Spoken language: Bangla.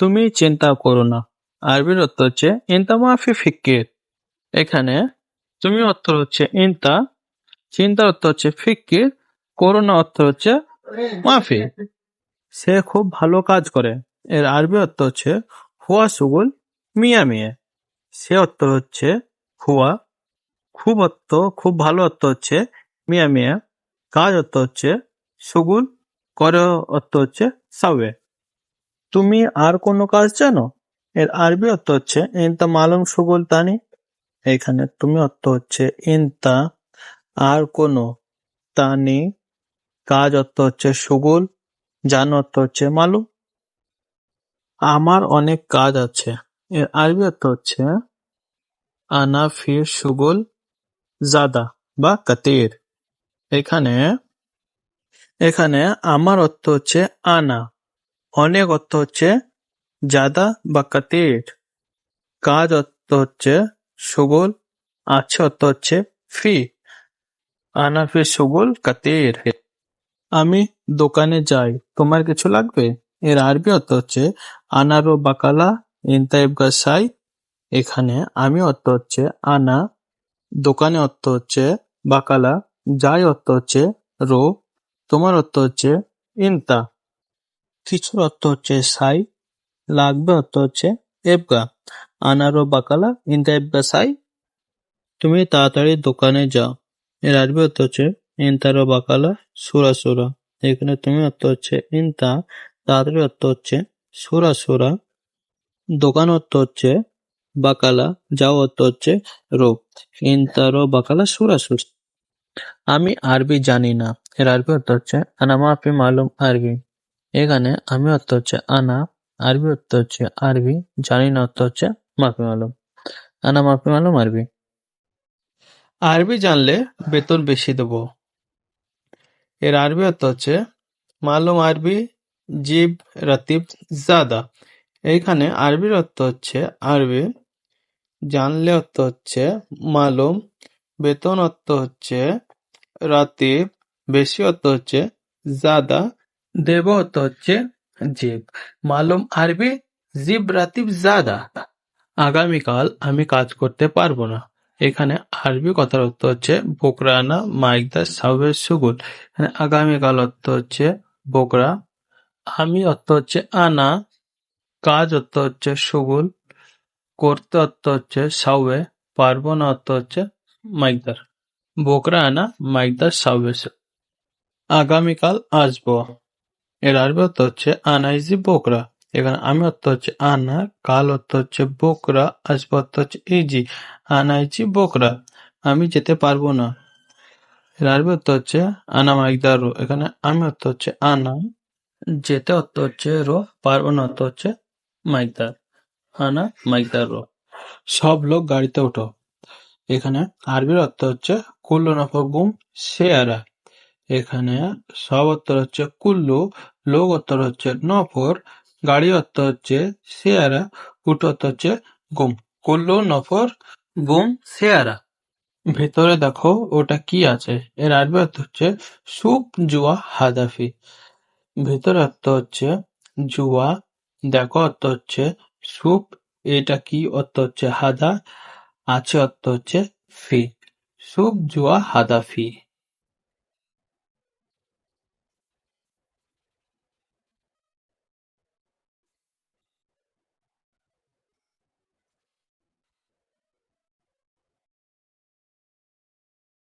তুমি চিন্তা করো না। আরবির অর্থ হচ্ছে, ইনতা মাফি ফিক্কির। এখানে তুমি অর্থ হচ্ছে, ইনতা। চিন্তার অর্থ হচ্ছে, ফিক্কির। করোনা অর্থ হচ্ছে, মাফি। সে খুব ভালো কাজ করে। এর আরবি অর্থ হচ্ছে, হুয়া সুগুল মিয়া মিয়া। সে অর্থ হচ্ছে, হুয়া। খুব অর্থ, খুব ভালো অর্থ হচ্ছে, মিয়া মিয়া। কাজ অর্থ হচ্ছে, সুগুল। করে অর্থ হচ্ছে, সাবে। তুমি আর কোনো কাজ জানো? এর আরবি অর্থ হচ্ছে ইনতা মালুম সুগল তানি। এখানে তুমি অর্থ হচ্ছে ইনতা আর কোনো তানি। কাজ অর্থ হচ্ছে, সুগল। জানো অর্থ হচ্ছে, মালুম। আমার অনেক কাজ আছে। এর আরবি অর্থ হচ্ছে, আনা ফির সুগুল জাদা বা কাতির। এখানে এখানে আমার অর্থ হচ্ছে, আনা। অনেক অর্থ হচ্ছে জাদা বা কাতির। কাজ অর্থ হচ্ছে সুগুল আছে অর্থ হচ্ছে ফি আনা ফি সুগুল কাতির। আমি দোকানে যাই, তোমার কিছু লাগবে? এর আরবি অর্থ হচ্ছে আনারো বাকালা ইনতাইব গাছাই এখানে আমি অর্থ হচ্ছে আনা, দোকানে অর্থ হচ্ছে বাকালা, যাই অর্থ হচ্ছে রো, তোমার অর্থ হচ্ছে ইনতা। কিছুর অর্থ হচ্ছে সাই, লাগবে অর্থ হচ্ছে এবগা আনারো বাকালা ইনতা এবগা সাই। তুমি তাড়াতাড়ি দোকানে যাও। এর আরবি অর্থ হচ্ছে ইনতারো বাকালা, সুরা সুরা। এখানে তুমি অর্থ হচ্ছে ইনতা, তাড়াতাড়ি অর্থ হচ্ছে সুরা সুরা। দোকান অর্থ হচ্ছে বাকালা, যাও অর্থ হচ্ছে রো ইনতারো বাকালা, সুরা সুরা। আমি আরবি জানি না। এর আরবি অর্থ হচ্ছে আনা মাফি মালুম আরবি। এখানে আমি অর্থ হচ্ছে আনা, আরবি অর্থ হচ্ছে আরবি, জানি না অর্থ হচ্ছে মাফি মালুম। আনা, মাফি মালুম, আরবি। আরবি জানলে বেতন বেশি দেবো। এর আরবি অর্থ হচ্ছে মালুম আরবি, জিব, রাতিব, জাদা। এইখানে আরবির অর্থ হচ্ছে আরবি, জানলে অর্থ হচ্ছে মালুম, বেতন অর্থ হচ্ছে রাতিব, বেশি অর্থ হচ্ছে জাদা দেব হচ্ছে জিব। মালুম আরবি জিব রাতিব জাদা। আগামীকাল আমি কাজ করতে পারব না। এখানে আরবি কথার অর্থ হচ্ছে বোকরানা, মাইকদা সাউবের সুগুল এখানে আগামীকাল অর্থ হচ্ছে বোকরা। আমি অর্থ হচ্ছে আনা। কাজ অর্থ হচ্ছে সুগুল করতে অর্থ হচ্ছে সাউবে পারব না অর্থ হচ্ছে মাইকদার। বোকরা আনা মাইকদার সাউবে আগামীকাল আসব। এর আরবি অর্থ হচ্ছে আনাইজি বোকরা এখানে আমি অর্থ হচ্ছে আনা কাল অর্থ হচ্ছে বোকরা আসব অর্থ হচ্ছে ইজি আনাইজি বোকরা আমি যেতে পারব না এর আরবি অর্থ হচ্ছে আনা মাইকদার এখানে আমি অর্থ হচ্ছে আনা যেতে অর্থ হচ্ছে রো পারব না অর্থ হচ্ছে মাইকদার আনা মাইকদার রো সব লোক গাড়িতে ওঠো এখানে আরবির অর্থ হচ্ছে কুল্লু নফর গুম শেয়ারা এখানে সব অর্থ হচ্ছে কুল্লু লোক অর্থ হচ্ছে নফর গাড়ি অর্থ হচ্ছে শেয়ারা উঠ অর্থ হচ্ছে গুম। কুল্লু নফর গুম শেয়ারা ভেতরে দেখো ওটা কি আছে? এর আরবি অর্থ হচ্ছে সুপ জুয়া হাদাফি। ভেতরে অর্থ হচ্ছে জুয়া, দেখো অর্থ হচ্ছে সুপ, এটা কি অর্থ হচ্ছে হাদা, আছে অর্থ হচ্ছে ফি। সুপ জুয়া হাদাফি।